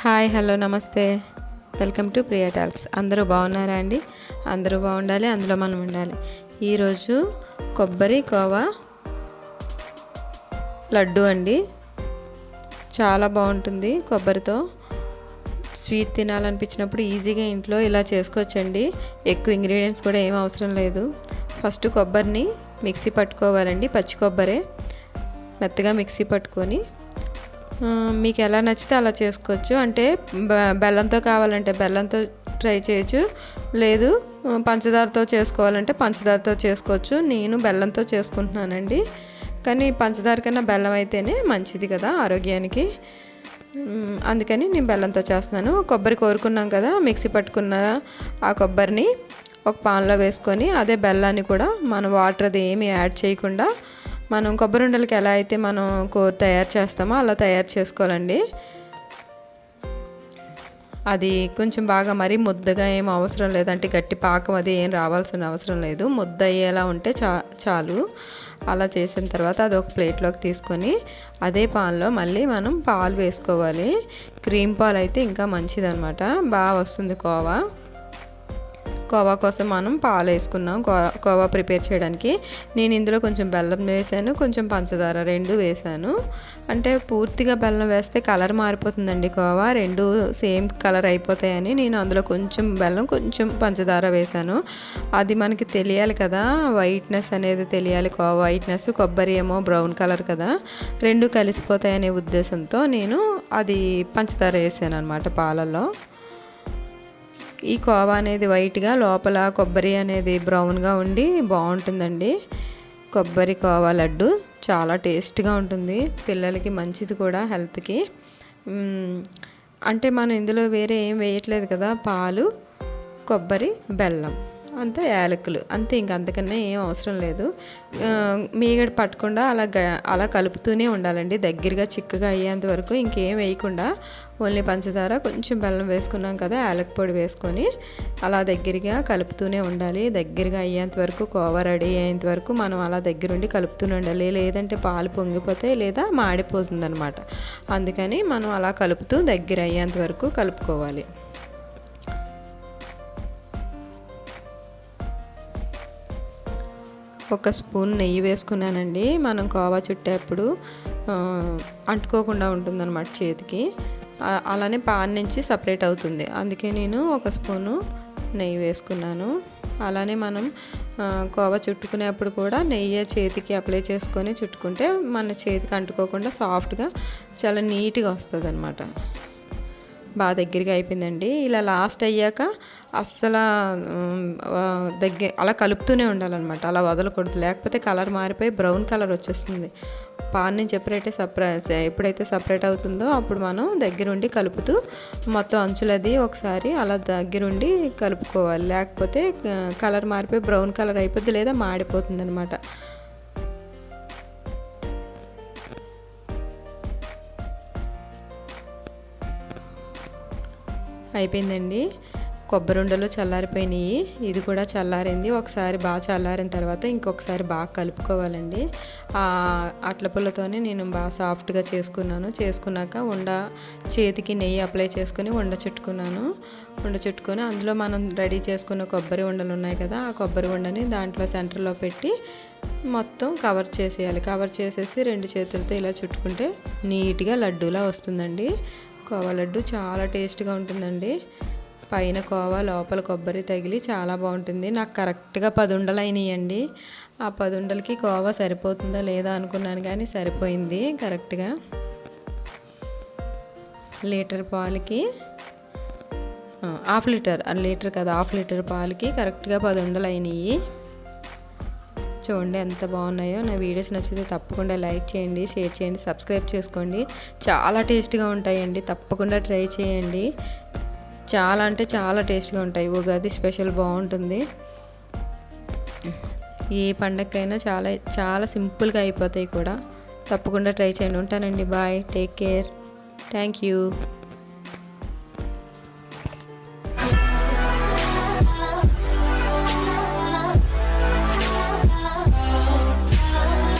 Hi hello నమస్తే. Welcome to Priya talks. అందరూ బాగున్నారా అండి? అందరూ బాగుండాలి అందులో మనం ఉండాలి. ఈరోజు కొబ్బరి కోవా లడ్డు అండి. చాలా బాగుంటుంది కొబ్బరితో. స్వీట్ తినాలనిపించినప్పుడు ఈజీగా ఇంట్లో ఇలా చేసుకోవచ్చండి. ఎక్కువ ఇంగ్రీడియంట్స్ కూడా ఏం అవసరం లేదు. ఫస్ట్ కొబ్బరిని మిక్సీ పట్టుకోవాలండి పచ్చి కొబ్బరే. మెత్తగా మిక్సీ పట్టుకొని మీకు ఎలా నచ్చితే అలా చేసుకోవచ్చు. అంటే బెల్లంతో కావాలంటే బెల్లంతో ట్రై చేయొచ్చు. లేదు పంచదారతో చేసుకోవాలంటే పంచదారతో చేసుకోవచ్చు. నేను బెల్లంతో చేసుకుంటున్నానండి. కానీ పంచదార కన్నా బెల్లం అయితేనే మంచిది కదా ఆరోగ్యానికి. అందుకని నేను బెల్లంతో చేస్తున్నాను. కొబ్బరి కోరుకున్నాం కదా మిక్సీ పట్టుకున్న ఆ కొబ్బరిని ఒక పాన్లో వేసుకొని అదే బెల్లాన్ని కూడా మనం వాటర్ అది ఏమి యాడ్ చేయకుండా మనం కొబ్బరి ఉండలకి ఎలా అయితే మనం కూర తయారు చేస్తామో అలా తయారు చేసుకోవాలండి. అది కొంచెం బాగా మరీ ముద్దగా ఏం అవసరం లేదంటే గట్టి పాకం అది ఏం రావాల్సిన అవసరం లేదు. ముద్ద అయ్యేలా ఉంటే చా చాలు. అలా చేసిన తర్వాత అది ఒక ప్లేట్లోకి తీసుకొని అదే పాన్లో మళ్ళీ మనం పాలు వేసుకోవాలి. క్రీమ్ పాలు అయితే ఇంకా మంచిదనమాట బాగా వస్తుంది కోవా. కోవా కోసం మనం పాలు వేసుకున్నాం. కోవా ప్రిపేర్ చేయడానికి. నేను ఇందులో కొంచెం బెల్లం వేసాను కొంచెం పంచదార రెండు వేసాను. అంటే పూర్తిగా బెల్లం వేస్తే కలర్ మారిపోతుందండి కోవా. రెండు సేమ్ కలర్ అయిపోతాయని నేను అందులో కొంచెం బెల్లం కొంచెం పంచదార వేసాను. అది మనకి తెలియాలి కదా వైట్నెస్ అనేది తెలియాలి కోవా. వైట్నెస్ కొబ్బరి ఏమో బ్రౌన్ కలర్ కదా. రెండు కలిసిపోతాయనే ఉద్దేశంతో నేను అది పంచదార వేసాను అనమాట పాలల్లో. ఈ కోవా అనేది వైట్గా లోపల కొబ్బరి అనేది బ్రౌన్గా ఉండి బాగుంటుందండి. కొబ్బరి కోవా లడ్డు చాలా టేస్ట్గా ఉంటుంది. పిల్లలకి మంచిది కూడా హెల్త్కి. అంటే మనం ఇందులో వేరే ఏం వేయట్లేదు కదా పాలు కొబ్బరి బెల్లం. అంత యాలకులు. అంతే ఇంక అంతకన్నా ఏం అవసరం లేదు. మీగడ పట్టకుండా అలా గ- అలా కలుపుతూనే ఉండాలండి. దగ్గరగా చిక్కగా అయ్యేంత వరకు ఇంకేం వేయకుండా ఓన్లీ పంచదార కొంచెం బెల్లం వేసుకున్నాం కదా యాలక పొడి వేసుకొని అలా దగ్గరగా కలుపుతూనే ఉండాలి. దగ్గరగా అయ్యేంత వరకు కోవా రెడీ అయ్యేంత వరకు మనం అలా దగ్గరుండి కలుపుతూనే ఉండాలి. లేదంటే పాలు పొంగిపోతాయి లేదా మాడిపోతుంది అనమాట అందుకని మనం అలా కలుపుతూ దగ్గర అయ్యేంత వరకు కలుపుకోవాలి. ఒక స్పూన్ నెయ్యి వేసుకున్నానండి. మనం కోవా చుట్టేప్పుడు అంటుకోకుండా ఉంటుందన్నమాట చేతికి. అలానే పాన్ నుంచి సపరేట్ అవుతుంది. అందుకే నేను ఒక స్పూను నెయ్యి వేసుకున్నాను. అలానే మనం కోవా చుట్టుకునేప్పుడు కూడా నెయ్యి చేతికి అప్లై చేసుకొని చుట్టుకుంటే మన చేతికి అంటుకోకుండా సాఫ్ట్గా చాలా నీట్గా వస్తుంది అనమాట బాగా దగ్గరగా అయిపోయిందండి. ఇలా లాస్ట్ అయ్యాక అస్సలు దగ్గర అలా కలుపుతూనే ఉండాలన్నమాట. అలా వదలకూడదు. లేకపోతే కలర్ మారిపోయి బ్రౌన్ కలర్ వచ్చేస్తుంది. పాన్ నుంచి ఎప్పుడైతే సపరేట్ ఎప్పుడైతే సపరేట్ అవుతుందో అప్పుడు మనం దగ్గరుండి కలుపుతూ మొత్తం అంచులది ఒకసారి అలా దగ్గరుండి కలుపుకోవాలి. లేకపోతే కలర్ మారిపోయి బ్రౌన్ కలర్ అయిపోద్ది లేదా మాడిపోతుంది అనమాట అయిపోయిందండి. కొబ్బరి ఉండలు చల్లారిపోయినాయి. ఇది కూడా చల్లారింది. ఒకసారి బాగా చల్లారిన తర్వాత ఇంకొకసారి బాగా కలుపుకోవాలండి. ఆ అట్ల పుల్లతోనే నేను బాగా సాఫ్ట్గా చేసుకున్నాను. చేసుకున్నాక ఉండ చేతికి నెయ్యి అప్లై చేసుకుని ఉండ చుట్టుకున్నాను. ఉండ చుట్టుకొని అందులో మనం రెడీ చేసుకున్న కొబ్బరి ఉండలు ఉన్నాయి కదా ఆ కొబ్బరి ఉండని దాంట్లో సెంటర్లో పెట్టి మొత్తం కవర్ చేసేయాలి. కవర్ చేసేసి రెండు చేతులతో ఇలా చుట్టుకుంటే నీట్గా లడ్డూలా వస్తుందండి. కోవా లడ్డు చాలా టేస్ట్గా ఉంటుందండి. పైన కోవా లోపల కొబ్బరి తగిలి చాలా బాగుంటుంది. నాకు కరెక్ట్గా పది ఉండలు అయినాయండి. ఆ పది కోవా సరిపోతుందా లేదా అనుకున్నాను కానీ సరిపోయింది కరెక్ట్గా. లీటర్ పాలకి హాఫ్ లీటర్ లీటర్ కదా హాఫ్ లీటర్ పాలకి కరెక్ట్గా పది ఉండలు అయినాయి. చూడండి ఎంత బాగున్నాయో. నా వీడియోస్ నచ్చితే తప్పకుండా లైక్ చేయండి షేర్ చేయండి సబ్స్క్రైబ్ చేసుకోండి. చాలా టేస్ట్గా ఉంటాయండి. తప్పకుండా ట్రై చేయండి. చాలా అంటే చాలా టేస్ట్గా ఉంటాయి. ఉగాది స్పెషల్ బాగుంటుంది. ఏ పండగకైనా చాలా చాలా సింపుల్గా అయిపోతాయి కూడా. తప్పకుండా ట్రై చేయండి. ఉంటానండి. Bye. Take care. Thank you.